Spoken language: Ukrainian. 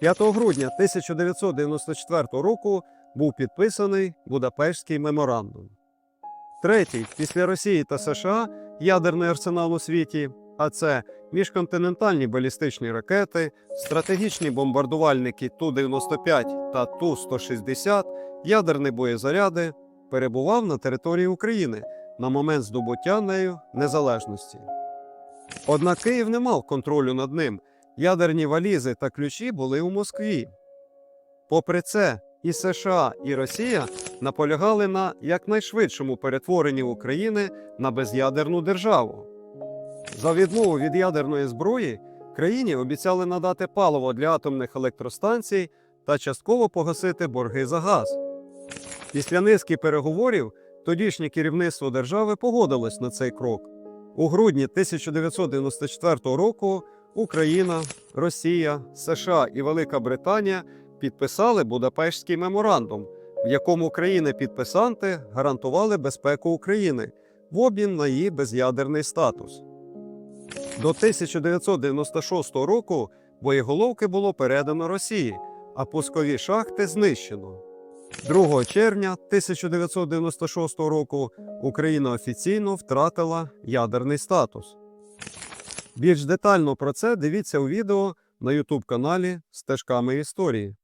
5 грудня 1994 року був підписаний Будапештський меморандум. Третій після Росії та США ядерний арсенал у світі, а це міжконтинентальні балістичні ракети, стратегічні бомбардувальники Ту-95 та Ту-160, ядерні боєзаряди, перебував на території України на момент здобуття нею незалежності. Однак Київ не мав контролю над ним. Ядерні валізи та ключі були у Москві. Попри це, і США, і Росія наполягали на якнайшвидшому перетворенні України на безядерну державу. За відмову від ядерної зброї країні обіцяли надати паливо для атомних електростанцій та частково погасити борги за газ. Після низки переговорів тодішнє керівництво держави погодилось на цей крок. У грудні 1994 року Україна, Росія, США і Велика Британія підписали Будапештський меморандум, в якому країни-підписанти гарантували безпеку України в обмін на її безядерний статус. До 1996 року боєголовки було передано Росії, а пускові шахти знищено. 2 червня 1996 року Україна офіційно втратила ядерний статус. Більш детально про це дивіться у відео на YouTube каналі Стежками історії.